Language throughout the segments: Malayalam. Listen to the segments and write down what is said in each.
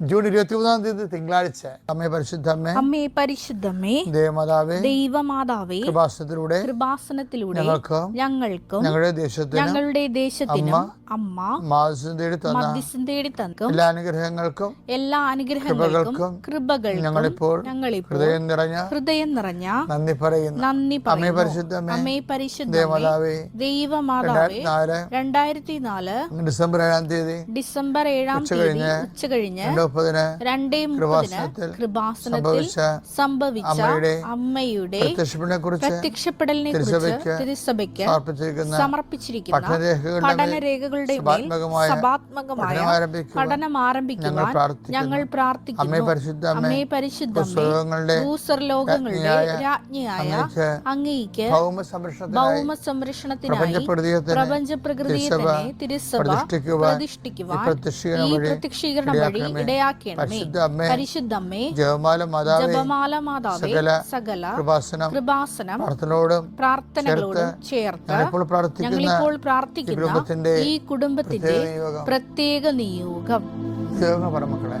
ജൂൺ ഇരുപത്തി മൂന്നാം തീയതി തിങ്കളാഴ്ച അമ്മേ പരിശുദ്ധമ്മേ അമ്മേ പരിശുദ്ധമ്മേ ദേവമാതാവേ ദൈവമാതാവേ കൃപാസനത്തിലൂടെ കൃപാസനത്തിലൂടെ ഞങ്ങൾക്കും ഞങ്ങൾക്കും ഞങ്ങളുടെ ദേശത്തിന് ഞങ്ങളുടെ ദേശത്തിനും അമ്മ മാസം തേടി തന്ന മധ്യസ്ഥം തേടി തന്ന എല്ലാ അനുഗ്രഹങ്ങൾക്കും എല്ലാ അനുഗ്രഹങ്ങൾക്കും കൃപകൾ ഞങ്ങളിപ്പോൾ ഞങ്ങളിപ്പോൾ ഹൃദയം നിറഞ്ഞ ഹൃദയം നിറഞ്ഞ നന്ദി പറയുന്നു. നന്ദി അമ്മേ പരിശുദ്ധമ്മേ അമ്മേ പരിശുദ്ധ ദേവമാതാവേ ദൈവമാതാവേ രണ്ടായിരത്തി നാല് ഡിസംബർ ഏഴാം തീയതി ഡിസംബർ ഏഴാം തീയതി ഉച്ചകഴിഞ്ഞ് രണ്ട് മുപ്പതിന് കൃപാസനത്തിൽ സംഭവിച്ച അമ്മയുടെ അമ്മയുടെ പ്രത്യക്ഷപ്പെടലിനെ കുറിച്ച് തിരുസഭയ്ക്ക് സമർപ്പിച്ചിരിക്കുന്ന പഠനരേഖകളുടെ പഠനം ആരംഭിക്കുവാൻ ഞങ്ങൾ പ്രാർത്ഥിക്കുന്നു. അമ്മേ പരിശുദ്ധ അമ്മേ രാജ്ഞിയായ അങ്ങേക്ക് ഭൗമ സംരക്ഷണത്തിനായി പ്രപഞ്ച പ്രകൃതിയെ തന്നെ തിരുസഭ പ്രതിഷ്ഠിക്കുവാൻ ഈ പ്രത്യക്ഷീകരണം വഴി ഇടയാക്കണമേ. പരിശുദ്ധമ്മേ ജപമാല മാതാവേ ജപമാല മാതാവേ സകല സകല കൃപാസനം കൃപാസനം പ്രാർത്ഥനയോടും പ്രാർത്ഥനകളോടും ചേർത്ത് ഞങ്ങളിപ്പോൾ പ്രാർത്ഥിക്കുന്ന ഈ കുടുംബത്തിന്റെ പ്രത്യേക നിയോഗം നിയോഗം പറമക്കളെ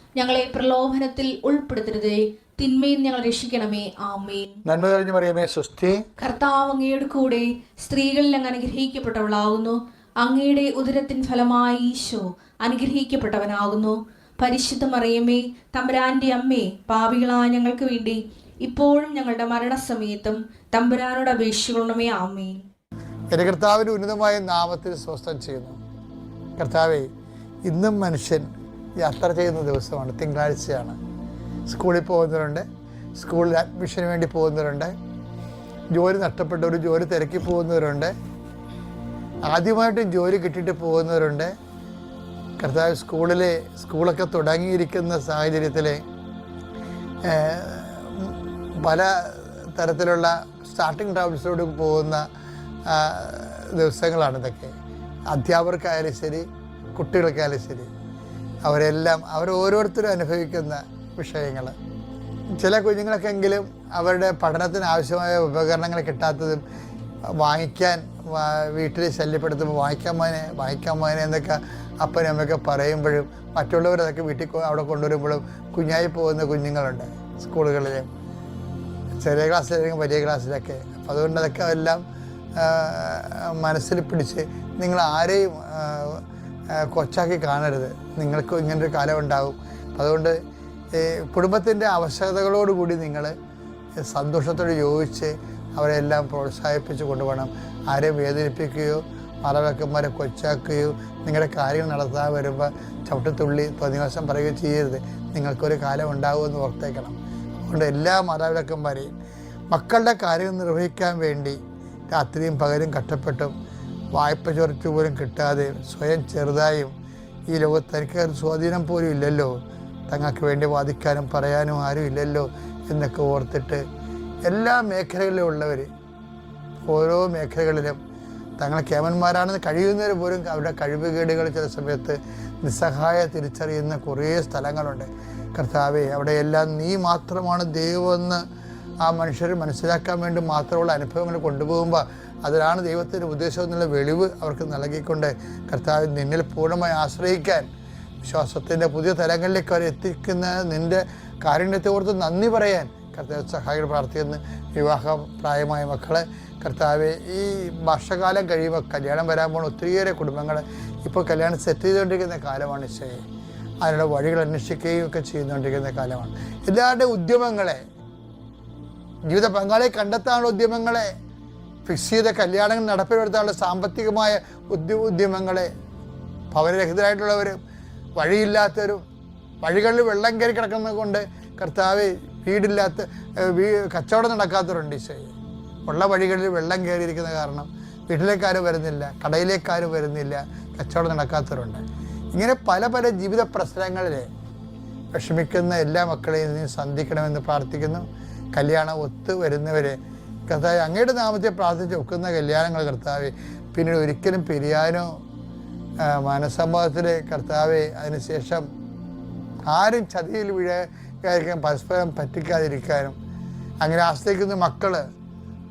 ഞങ്ങളെ പ്രലോഭനത്തിൽ ഉൾപ്പെടുത്തരുതേ. തിന്മയിൽ ഞങ്ങൾ രക്ഷിക്കണമേ. ആമേൻ. നന്മ കഴിഞ്ഞു പറയുമേ സ്വസ്തി. കർത്താവ് അങ്ങയുടെ കൂടെ സ്ത്രീകളിൽ അങ്ങ് അനുഗ്രഹിക്കപ്പെട്ടവളാകുന്നു അങ്ങയുടെ ഉദരത്തിൻ ഫലമായി ഈശോ അനുഗ്രഹിക്കപ്പെട്ടവനാകുന്നു. പരിശുദ്ധ മറിയമേ തമ്പുരാന്റെ അമ്മേ പാപികളായ ഞങ്ങൾക്ക് വേണ്ടി ഇപ്പോഴും ഞങ്ങളുടെ മരണസമയത്തും തമ്പുരാനോട് അപേക്ഷിക്കണമേ. ആമേൻ. എന്റെ കർത്താവിന്റെ ഉന്നതമായ നാമത്തിൽ സ്വസ്ഥം ചെയ്യുന്നു. കർത്താവെ ഇന്നും മനുഷ്യൻ യാത്ര ചെയ്യുന്ന ദിവസമാണ് തിങ്കളാഴ്ചയാണ്. സ്കൂളിൽ പോകുന്നവരുണ്ട് സ്കൂളിൽ അഡ്മിഷന് വേണ്ടി പോകുന്നവരുണ്ട് ജോലി നഷ്ടപ്പെട്ടവർ ജോലി തിരക്കി പോകുന്നവരുണ്ട് ആദ്യമായിട്ട് ജോലി കിട്ടിയിട്ട് പോകുന്നവരുണ്ട്. കർത്താവ് സ്കൂളിലെ സ്കൂളൊക്കെ തുടങ്ങിയിരിക്കുന്ന സാഹചര്യത്തിൽ പല തരത്തിലുള്ള സ്റ്റാർട്ടിംഗ് ട്രാവൽസിലൂടെ പോകുന്ന ദിവസങ്ങളാണ് ഇതൊക്കെ. അധ്യാപകർക്കായാലും ശരി കുട്ടികൾക്കായാലും ശരി. അവരെല്ലാം അവർ ഓരോരുത്തരും അനുഭവിക്കുന്ന വിഷയങ്ങൾ. ചില കുഞ്ഞുങ്ങൾക്കെങ്കിലും അവരുടെ പഠനത്തിന് ആവശ്യമായ ഉപകരണങ്ങൾ കിട്ടാത്തതും വാങ്ങിക്കാൻ വീട്ടിൽ ശല്യപ്പെടുത്തുമ്പോൾ വാങ്ങിക്കാൻ മോനെ വാങ്ങിക്കാൻ മോനെ എന്നൊക്കെ അപ്പനും അമ്മയൊക്കെ പറയുമ്പോഴും മറ്റുള്ളവരതൊക്കെ വീട്ടിൽ അവിടെ കൊണ്ടുവരുമ്പോഴും കുഞ്ഞായി പോകുന്ന കുഞ്ഞുങ്ങളുണ്ട് സ്കൂളുകളിൽ. ചെറിയ ക്ലാസ്സിലായിരിക്കും വലിയ ക്ലാസ്സിലൊക്കെ. അപ്പോൾ അതുകൊണ്ട് അതൊക്കെ എല്ലാം മനസ്സിൽ പിടിച്ച് നിങ്ങൾ ആരെയും കൊച്ചാക്കി കാണരുത്. നിങ്ങൾക്ക് ഇങ്ങനൊരു കാലം ഉണ്ടാകും അതുകൊണ്ട് കുടുംബത്തിന്റെ ആവശ്യകതകളോടുകൂടി നിങ്ങൾ സന്തോഷത്തോട് യോജിച്ച് അവരെല്ലാം പ്രോത്സാഹിപ്പിച്ച് കൊണ്ടുപോകണം. ആരെയും വേദനിപ്പിക്കുകയോ മറവക്കന്മാരെ കൊച്ചാക്കുകയോ നിങ്ങളുടെ കാര്യങ്ങൾ നടത്താൻ വരുമ്പോൾ ചവിട്ടത്തുള്ളി തോന്നിവാസം പറയുകയോ ചെയ്യരുത്. നിങ്ങൾക്കൊരു കാലം ഉണ്ടാകുമെന്ന് ഓർത്തേക്കണം. അതുകൊണ്ട് എല്ലാ മാതാപിതാക്കന്മാരെയും മക്കളുടെ കാര്യങ്ങൾ നിർവഹിക്കാൻ വേണ്ടി രാത്രിയും പകലും കഷ്ടപ്പെട്ടും വായ്പ ചൊരച്ചു പോലും കിട്ടാതെ സ്വയം ചെറുതായും ഈ ലോകത്ത് തനിക്ക് സ്വാധീനം പോലും ഇല്ലല്ലോ. തങ്ങൾക്ക് വേണ്ടി വാദിക്കാനും പറയാനും ആരും ഇല്ലല്ലോ എന്നൊക്കെ ഓർത്തിട്ട് എല്ലാ മേഖലകളിലും ഉള്ളവർ ഓരോ മേഖലകളിലും തങ്ങൾ കേമന്മാരാണെന്ന് കഴിയുന്നവർ പോലും അവരുടെ കഴിവുകേടുകൾ ചില സമയത്ത് നിസ്സഹായ തിരിച്ചറിയുന്ന കുറേ സ്ഥലങ്ങളുണ്ട്. കർത്താവെ അവിടെയെല്ലാം നീ മാത്രമാണ് ദൈവമെന്ന് ആ മനുഷ്യർ മനസ്സിലാക്കാൻ വേണ്ടി മാത്രമുള്ള അനുഭവങ്ങൾ കൊണ്ടുപോകുമ്പോൾ അതിലാണ് ദൈവത്തിന്റെ ഉദ്ദേശം എന്നുള്ള വെളിവ് അവർക്ക് നൽകിക്കൊണ്ട് കർത്താവ് നിന്നിൽ പൂർണമായി ആശ്രയിക്കാൻ വിശ്വാസത്തിന്റെ പുതിയ തലങ്ങളിലേക്ക് അവർ എത്തിക്കുന്ന നിന്റെ കാരുണ്യത്തെ ഓർത്ത് നന്ദി പറയാൻ കർത്താവ് സഹായികൾ പ്രാർത്ഥിക്കുന്നു. വിവാഹ പ്രായമായ മക്കളെ കർത്താവ് ഈ വർഷകാലം കഴിയുമ്പോൾ കല്യാണം വരാൻ പോകുന്ന ഒത്തിരിയേറെ കുടുംബങ്ങൾ ഇപ്പോൾ കല്യാണം സെറ്റ് ചെയ്തുകൊണ്ടിരിക്കുന്ന കാലമാണ് ഈശോയെ അതിനുള്ള വഴികൾ അന്വേഷിക്കുകയും ഒക്കെ ചെയ്തുകൊണ്ടിരിക്കുന്ന കാലമാണ്. എല്ലാവരുടെ ഉദ്യമങ്ങളെ ജീവിത പങ്കാളിയെ കണ്ടെത്താനുള്ള ഉദ്യമങ്ങളെ ഫിക്സ് ചെയ്ത കല്യാണങ്ങൾ നടപ്പിൽ വരുത്താനുള്ള സാമ്പത്തികമായ ഉദ്യ ഉദ്യമങ്ങളെ ഭവനരഹിതരായിട്ടുള്ളവരും വഴിയില്ലാത്തവരും വഴികളിൽ വെള്ളം കയറി കിടക്കുന്നത് കൊണ്ട് കർത്താവ് വീടില്ലാത്ത കച്ചവടം നടക്കാത്തവരുണ്ട് ഈശോയെ. ഉള്ള വഴികളിൽ വെള്ളം കയറിയിരിക്കുന്ന കാരണം വീട്ടിലേക്കാരും വരുന്നില്ല കടയിലേക്കാരും വരുന്നില്ല കച്ചവടം നടക്കാത്തവരുണ്ട്. ഇങ്ങനെ പല പല ജീവിത പ്രശ്നങ്ങളിൽ വിഷമിക്കുന്ന എല്ലാ മക്കളെയും നീ സന്ധിക്കണമെന്ന് പ്രാർത്ഥിക്കുന്നു. കല്യാണം ഒത്തു വരുന്നവരെ കർത്താവ് അങ്ങയുടെ നാമത്തെ പ്രാർത്ഥിച്ച് ഒക്കുന്ന കല്യാണങ്ങൾ കർത്താവ് പിന്നീട് ഒരിക്കലും പിരിയാനോ മനസ്സമ്മതത്തിൽ കർത്താവെ അതിനുശേഷം ആരും ചതിയിൽ വീഴാതിരിക്കാൻ പരസ്പരം പറ്റിക്കാതിരിക്കാനും അങ്ങനെ ആശ്രയിക്കുന്ന മക്കൾ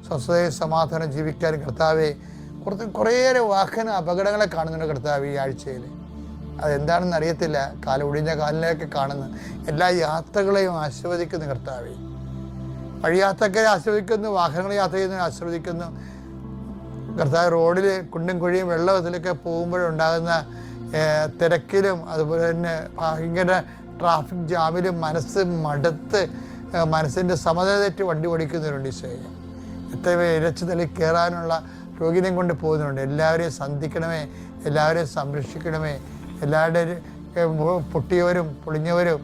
സ്വസ്ഥതയും സമാധാനം ജീവിക്കാനും കർത്താവെ കുറച്ച് കുറേയേറെ വാഹന അപകടങ്ങളെ കാണുന്നുണ്ട് കർത്താവ് ഈ ആഴ്ചയിൽ അതെന്താണെന്ന് അറിയത്തില്ല. കാലം കാലിലേക്ക് കാണുന്ന. എല്ലാ യാത്രകളെയും ആശീർവദിക്കുന്ന കർത്താവെ. വഴിയാത്രക്കാരെ ആസ്വദിക്കുന്നു വാഹനങ്ങൾ യാത്ര ചെയ്യുന്നതിനെ ആസ്വദിക്കുന്നു കർത്താവ് റോഡിൽ കുണ്ടും കുഴിയും വെള്ളത്തിലൊക്കെ പോകുമ്പോഴുണ്ടാകുന്ന തിരക്കിലും അതുപോലെ തന്നെ ഭയങ്കര ട്രാഫിക് ജാമിലും മനസ്സ് മടുത്ത് മനസ്സിന്റെ സമത തെറ്റി വണ്ടി ഓടിക്കുന്നവരുണ്ട് ഈശോയെ. എത്ര ഇരച്ചു തള്ളി കയറാനുള്ള രോഗിനെയും കൊണ്ട് പോകുന്നുണ്ട്. എല്ലാവരെയും സന്ധിക്കണമേ എല്ലാവരെയും സംരക്ഷിക്കണമേ. മുഖം പൊട്ടിയവരും പൊളിഞ്ഞവരും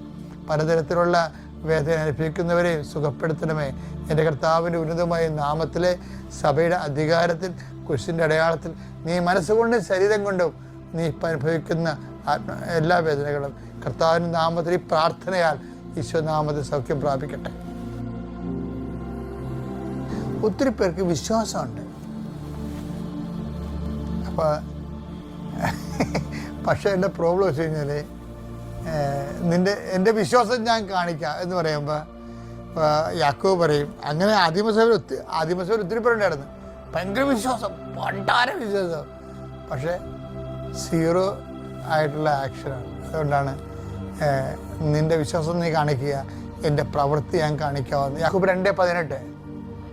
പലതരത്തിലുള്ള വേദന അനുഭവിക്കുന്നവരെയും സുഖപ്പെടുത്തണമേ. എന്റെ കർത്താവിന്റെ ഉന്നതമായ നാമത്തിലെ സഭയുടെ അധികാരത്തിൽ കുരിശിന്റെ അടയാളത്തിൽ നീ മനസ്സുകൊണ്ടും ശരീരം കൊണ്ടും നീ ഇപ്പം അനുഭവിക്കുന്ന ആത്മ എല്ലാ വേദനകളും കർത്താവിന്റെ നാമത്തിൽ ഈ പ്രാർത്ഥനയാൽ ഈശ്വനാമത്തിൽ സൗഖ്യം പ്രാപിക്കട്ടെ. ഒത്തിരി പേർക്ക് വിശ്വാസമുണ്ട്. അപ്പോൾ പക്ഷേ എന്റെ പ്രോബ്ലം വെച്ച് കഴിഞ്ഞാൽ നിന്റെ എന്റെ വിശ്വാസം ഞാൻ കാണിക്കാം എന്ന് പറയുമ്പോൾ യാക്കോ പറയും അങ്ങനെ ആദിമസഭയിൽ ഒത്തിരി ആദിമസഭയിൽ ഒത്തിരി പേരുണ്ടായിരുന്നു. ഭയങ്കര വിശ്വാസം പണ്ടാര വിശ്വാസം. പക്ഷേ സീറോ ആയിട്ടുള്ള ആക്ഷനാണ് അതുകൊണ്ടാണ് നിന്റെ വിശ്വാസം നീ കാണിക്കുക എന്റെ പ്രവൃത്തി ഞാൻ കാണിക്കാവുന്ന യാക്കൂബ് രണ്ടേ പതിനെട്ട്.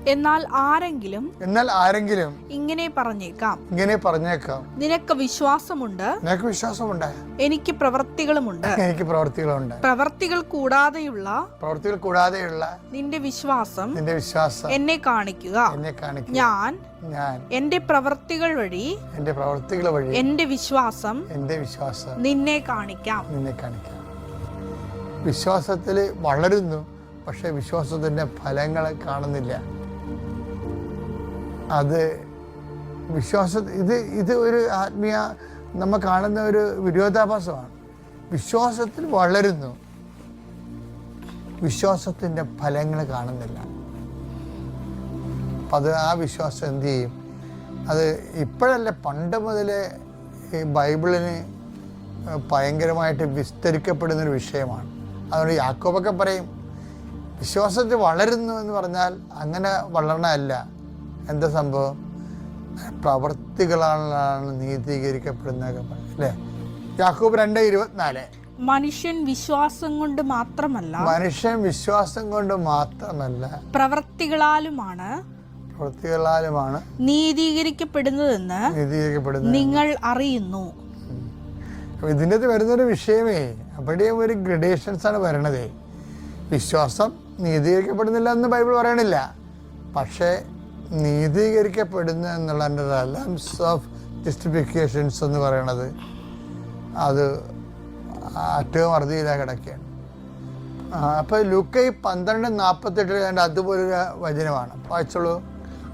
എന്നാൽ ആരെങ്കിലും എന്നാൽ ആരെങ്കിലും ഇങ്ങനെ പറഞ്ഞേക്കാം. ഇങ്ങനെ പറഞ്ഞേക്കാം. നിനക്ക് വിശ്വാസമുണ്ട്? നിനക്ക് വിശ്വാസമുണ്ട്? എനിക്ക് പ്രവൃത്തികളുമുണ്ട് എനിക്ക് പ്രവൃത്തികളുണ്ട് പ്രവൃത്തികൾ കൂടാതെയുള്ള പ്രവൃത്തികൾ കൂടാതെയുള്ള നിന്റെ വിശ്വാസം നിന്റെ വിശ്വാസം എന്നെ കാണിക്കുക. എന്നെ കാണിക്കുക. ഞാൻ ഞാൻ എന്റെ പ്രവൃത്തികൾ വഴി എന്റെ പ്രവൃത്തികൾ വഴി എന്റെ വിശ്വാസം എന്റെ വിശ്വാസം നിന്നെ കാണിക്കാം. നിന്നെ കാണിക്കാം. വിശ്വാസത്തിൽ വളരുന്നു പക്ഷേ വിശ്വാസത്തിന്റെ ഫലങ്ങളെ കാണുന്നില്ല. അത് വിശ്വാസ ഇത് ഇത് ഒരു ആത്മീയ നമ്മൾ കാണുന്ന ഒരു വിരോധാഭാസമാണ്. വിശ്വാസത്തിൽ വളരുന്നു. വിശ്വാസത്തിന്റെ ഫലങ്ങൾ കാണുന്നില്ല. അത് ആ വിശ്വാസം എന്തു ചെയ്യും? അത് ഇപ്പോഴല്ല പണ്ട് മുതലേ ഈ ബൈബിളിന് ഭയങ്കരമായിട്ട് വിസ്തരിക്കപ്പെടുന്നൊരു വിഷയമാണ്. അതുകൊണ്ട് യാക്കോബൊക്കെ പറയും വിശ്വാസത്തിൽ വളരുന്നു എന്ന് പറഞ്ഞാൽ അങ്ങനെ വളരണമല്ല എന്താ സംഭവം? പ്രവർത്തികളാണ് നീതീകരിക്കപ്പെടുന്നതൊക്കെ അല്ലേ? യാക്കോബ് രണ്ട് ഇരുപത്തിനാല്. മനുഷ്യൻ വിശ്വാസം കൊണ്ട് മാത്രമല്ല മനുഷ്യൻ വിശ്വാസം കൊണ്ട് മാത്രമല്ല പ്രവർത്തികളാലുമാണ് പ്രവർത്തികളാലുമാണ് നീതീകരിക്കപ്പെടുന്നതെന്ന് നീതീകരിക്കപ്പെടുന്നത്. നിങ്ങൾ അറിയുന്നു. ഇതിന്റെ അകത്ത് വരുന്നൊരു വിഷയമേ അവിടെയും ഒരു ഗ്രഡേഷൻസ് ആണ് വരണതേ. വിശ്വാസം നീതീകരിക്കപ്പെടുന്നില്ല എന്ന് ബൈബിൾ പറയണില്ല. പക്ഷേ നീതീകരിക്കപ്പെടുന്നു എന്നുള്ള എന്റെ റലംസ് ഓഫ് ജസ്റ്റിഫിക്കേഷൻസ് എന്ന് പറയണത് അത് ഏറ്റവും അറുതിയിലാണ് കിടക്കുകയാണ്. അപ്പോൾ ലുക്കൈ പന്ത്രണ്ട് നാൽപ്പത്തെട്ടിൽ അതിന്റെ അതുപോലൊരു വചനമാണ്. വായിച്ചോളൂ.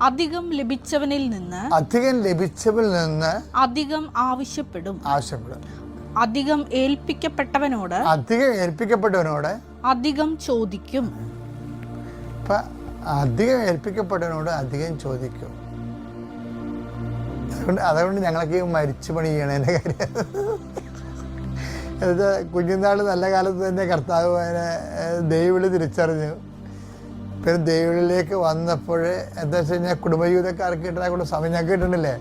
അധികം ലഭിച്ചവനിൽ നിന്ന് അധികം ലഭിച്ചവനിൽ നിന്ന് അധികം ആവശ്യപ്പെടും. ആവശ്യപ്പെടും. അധികം ഏൽപ്പിക്കപ്പെട്ടവനോട് അധികം ഏൽപ്പിക്കപ്പെട്ടവനോട് അധികം ചോദിക്കും. അധികം ഏൽപ്പിക്കപ്പെട്ടവനോട് അധികം ചോദിക്കും. അതുകൊണ്ട് അതുകൊണ്ട് ഞങ്ങളൊക്കെ മരിച്ചു പണി ചെയ്യണതിന്റെ കാര്യം. എന്നുവെച്ചാൽ കുഞ്ഞുനാൾ നല്ല കാലത്ത് തന്നെ കർത്താവ് അതിനെ ദൈവവിളി തിരിച്ചറിഞ്ഞു. പിന്നെ ദൈവവിളിയിലേക്ക് വന്നപ്പോൾ എന്താ വെച്ച് കഴിഞ്ഞാൽ കുടുംബജീവിതക്കാർക്ക് കിട്ടാൻ കൂടെ സമയം ഞങ്ങൾക്ക് കിട്ടണില്ലേ?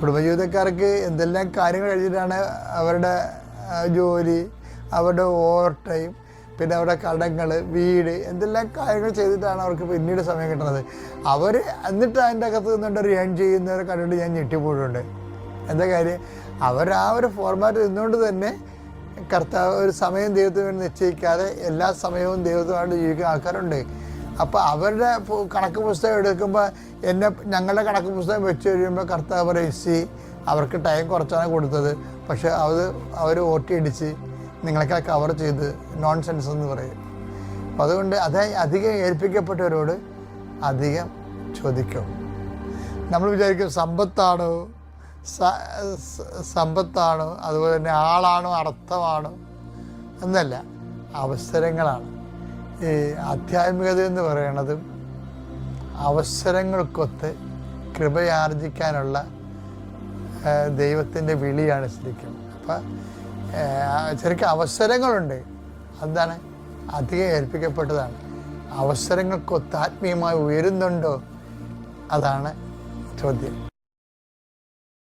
കുടുംബജീവിതക്കാർക്ക് എന്തെല്ലാം കാര്യങ്ങൾ കഴിഞ്ഞിട്ടാണ് അവരുടെ ജോലി അവരുടെ ഓവർ ടൈം പിന്നെ അവരുടെ കടങ്ങൾ വീട് എന്തെല്ലാം കാര്യങ്ങൾ ചെയ്തിട്ടാണ് അവർക്ക് പിന്നീട് സമയം കിട്ടുന്നത്. അവർ എന്നിട്ട് അതിന്റെ അകത്ത് നിന്നുകൊണ്ട് ഏൺ ചെയ്യുന്നവരെ കണ്ടിട്ട് ഞാൻ ഞെട്ടിപ്പോയിട്ടുണ്ട്. എന്താ കാര്യം? അവർ ആ ഒരു ഫോർമാറ്റ് നിന്നുകൊണ്ട് തന്നെ കർത്താവ് ഒരു സമയം ദൈവത്തിന് വേണ്ടി നിശ്ചയിക്കാതെ എല്ലാ സമയവും ദൈവത്തിനായിട്ട് ജീവിക്കുന്ന ആൾക്കാരുണ്ട്. അപ്പോൾ അവരുടെ കണക്ക് പുസ്തകം എടുക്കുമ്പോൾ എന്നെ ഞങ്ങളുടെ കണക്ക് പുസ്തകം വെച്ച് കഴിയുമ്പോൾ കർത്താവ് പറയും സി അവർക്ക് ടൈം കുറച്ചാണ് കൊടുത്തത്. പക്ഷേ അത് അവർ ഓട്ടി അടിച്ച് നിങ്ങളൊക്കെ കവർ ചെയ്ത് നോൺ സെൻസ് എന്ന് പറയും. അപ്പം അതുകൊണ്ട് അത് അധികം ഏൽപ്പിക്കപ്പെട്ടവരോട് അധികം ചോദിക്കും. നമ്മൾ വിചാരിക്കും സമ്പത്താണോ സമ്പത്താണോ അതുപോലെ തന്നെ ആളാണോ അർത്ഥമാണോ എന്നല്ല അവസരങ്ങളാണ്. ഈ ആധ്യാത്മികത എന്ന് പറയണത് അവസരങ്ങൾക്കൊത്ത് കൃപയാർജിക്കാനുള്ള ദൈവത്തിന്റെ വിളിയാണ് ശരിക്കും. അപ്പം ശരിക്കും അവസരങ്ങളുണ്ട്. അതാണ് അധികം ഏൽപ്പിക്കപ്പെട്ടതാണ്. അവസരങ്ങൾക്കൊത്ത് ആത്മീയമായി ഉയരുന്നുണ്ടോ? അതാണ് ചോദ്യം.